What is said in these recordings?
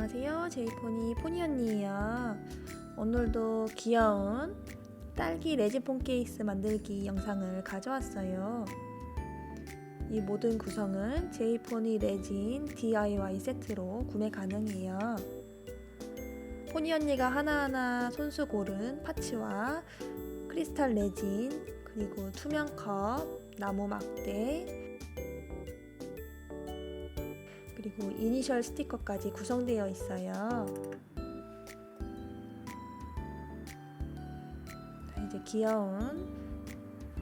안녕하세요. 제이포니 포니 언니예요. 오늘도 귀여운 딸기 레진 폰 케이스 만들기 영상을 가져왔어요. 이 모든 구성은 제이포니 레진 DIY 세트로 구매 가능해요. 포니 언니가 하나하나 손수 고른 파츠와 크리스탈 레진, 그리고 투명 컵, 나무 막대, 그리고 이니셜 스티커까지 구성되어 있어요. 자, 이제 귀여운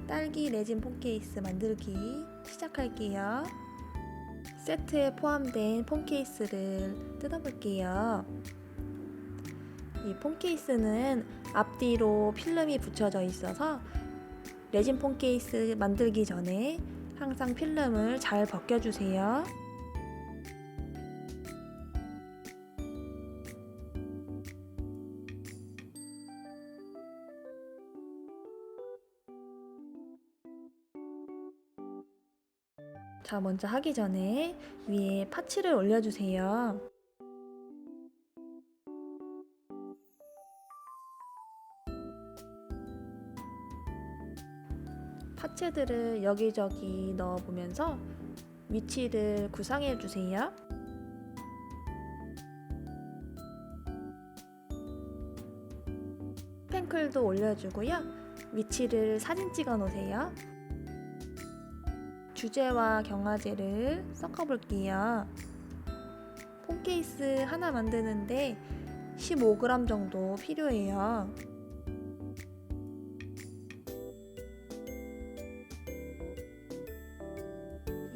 딸기 레진 폰 케이스 만들기 시작할게요. 세트에 포함된 폰 케이스를 뜯어볼게요. 이 폰 케이스는 앞뒤로 필름이 붙여져 있어서 레진 폰 케이스 만들기 전에 항상 필름을 잘 벗겨주세요. 자, 먼저 하기 전에 위에 파츠를 올려주세요. 파츠들을 여기저기 넣어보면서 위치를 구상해 주세요. 펜클도 올려주고요. 위치를 사진 찍어 놓으세요. 주제와 경화제를 섞어 볼게요. 폰 케이스 하나 만드는데 15g 정도 필요해요.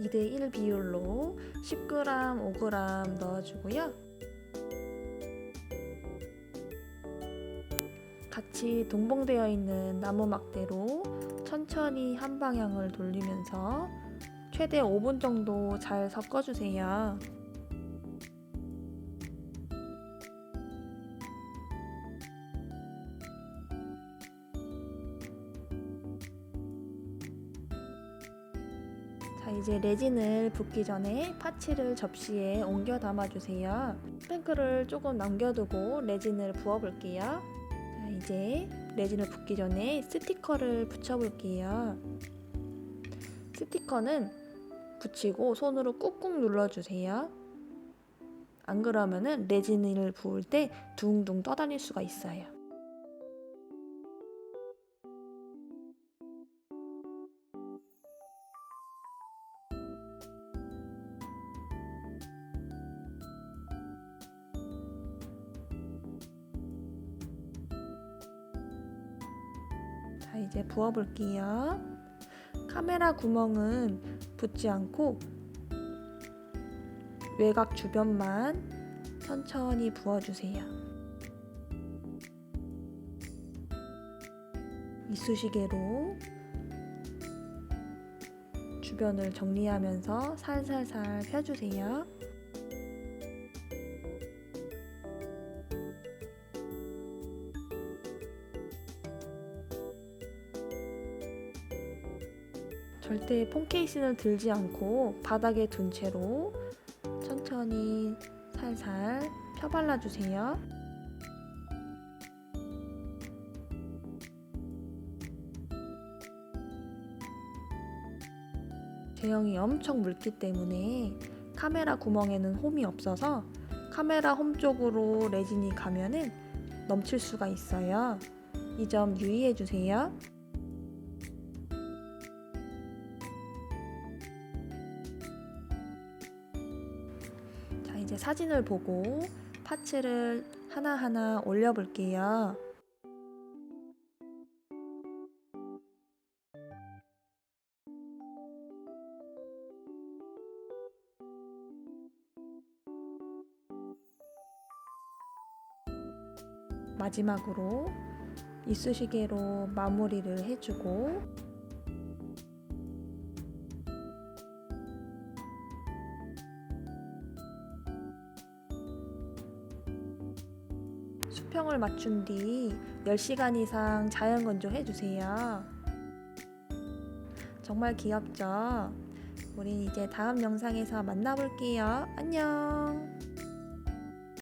2대1 비율로 10g, 5g 넣어주고요. 같이 동봉되어 있는 나무 막대로 천천히 한 방향을 돌리면서 최대 5분 정도 잘 섞어주세요. 자, 이제 레진을 붓기 전에 파츠를 접시에 옮겨 담아주세요. 뺑크를 조금 남겨두고 레진을 부어볼게요. 자, 이제 레진을 붓기 전에 스티커를 붙여볼게요. 스티커는 붙이고 손으로 꾹꾹 눌러주세요. 안 그러면은 레진을 부을 때 둥둥 떠다닐 수가 있어요. 자, 이제 부어볼게요. 카메라 구멍은 붙지 않고 외곽 주변만 천천히 부어주세요. 이쑤시개로 주변을 정리하면서 살살살 펴주세요. 절대 폰 케이스는 들지 않고 바닥에 둔 채로 천천히 살살 펴발라 주세요. 제형이 엄청 묽기 때문에 카메라 구멍에는 홈이 없어서 카메라 홈 쪽으로 레진이 가면은 넘칠 수가 있어요. 이 점 유의해 주세요. 이제 사진을 보고 파츠를 하나하나 올려볼게요. 마지막으로 이쑤시개로 마무리를 해주고 수평을 맞춘 뒤 10시간 이상 자연 건조해 주세요. 정말 귀엽죠? 우린 이제 다음 영상에서 만나볼게요. 안녕!